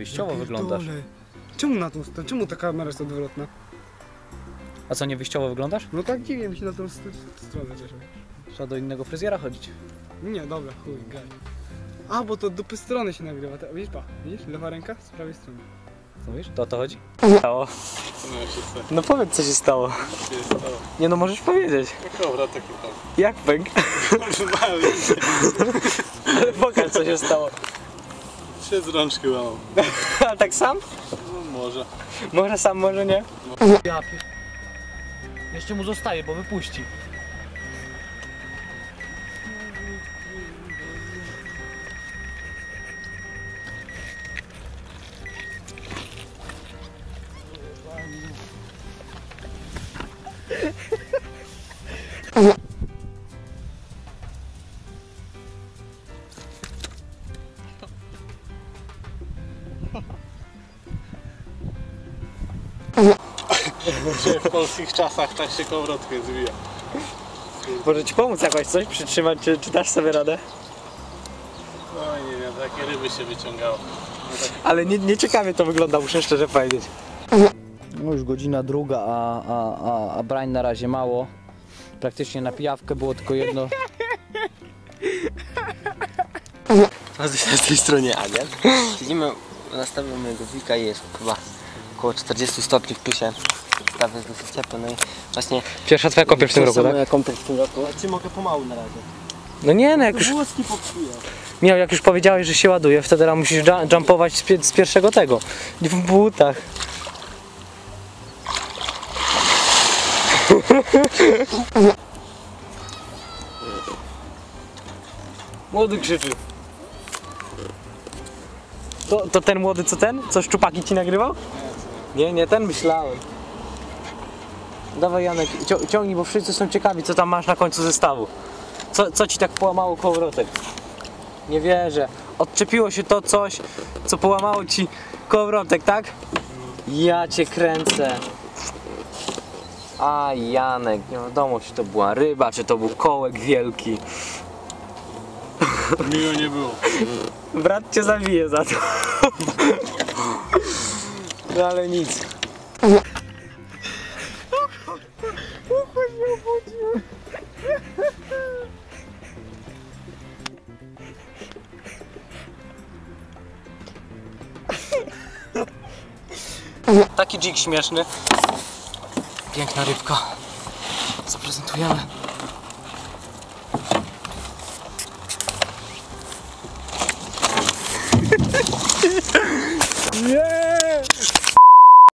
wyjściowo wyglądasz. Czemu na tą stronę? Czemu ta kamera jest odwrotna? A co, nie wyjściowo wyglądasz? No tak dziwnie mi się na tą st- stronę też. Trzeba do innego fryzjera chodzić. Nie, dobra, chuj, gaj. A, bo to dupy strony się nagrywa. Ta- Widzisz, pa, widzisz? Lewa ręka z prawej strony. Co mówisz? To o to chodzi? Stało. No powiedz co się stało. Nie no możesz powiedzieć. Dobra, taki tam. Jak pęk? Ale pokaż co się stało. Się z rączki łamał. A tak sam? No może. Może sam, może nie? Ja pier... Jeszcze mu zostaje, bo wypuści. Że w polskich czasach tak się kołowrotkę zwija. Może ci pomóc jakoś coś przytrzymać, czy, czy dasz sobie radę? No nie wiem, takie ryby się wyciągało. Ale nie, nie ciekawie to wygląda, muszę szczerze powiedzieć. No już godzina druga, a, a, a, a brań na razie mało. Praktycznie na pijawkę było tylko jedno. Na tej stronie Aniel. Siedzimy na stawie mojego wika i jest chyba około 40 stopni w plusie. Prawie jest dosyć ciepło, no i właśnie... Pierwsza twoja kąpiel w tym roku, tak? Moja kąpiel w tym roku. A ci mogę pomału na razie. No nie, no jak już, Włoski miał, jak już powiedziałeś, że się ładuje, wtedy raz musisz ju- jumpować z, z pierwszego tego. W butach. Młody krzyczy. To, to ten młody co ten? Co szczupaki ci nagrywał? Nie, nie, ten myślałem. Dawaj Janek, ciągnij, bo wszyscy są ciekawi co tam masz na końcu zestawu. Co, co ci tak połamało kołowrotek? Nie wierzę. Odczepiło się to coś, co połamało ci kołowrotek, tak? Ja cię kręcę. A Janek, nie wiadomo czy to była ryba, czy to był kołek wielki. Miło nie było. Brat cię zabije za to. No ale nic. Taki dzik śmieszny. Piękna rybka. Zaprezentujemy. Nie!